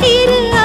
திரு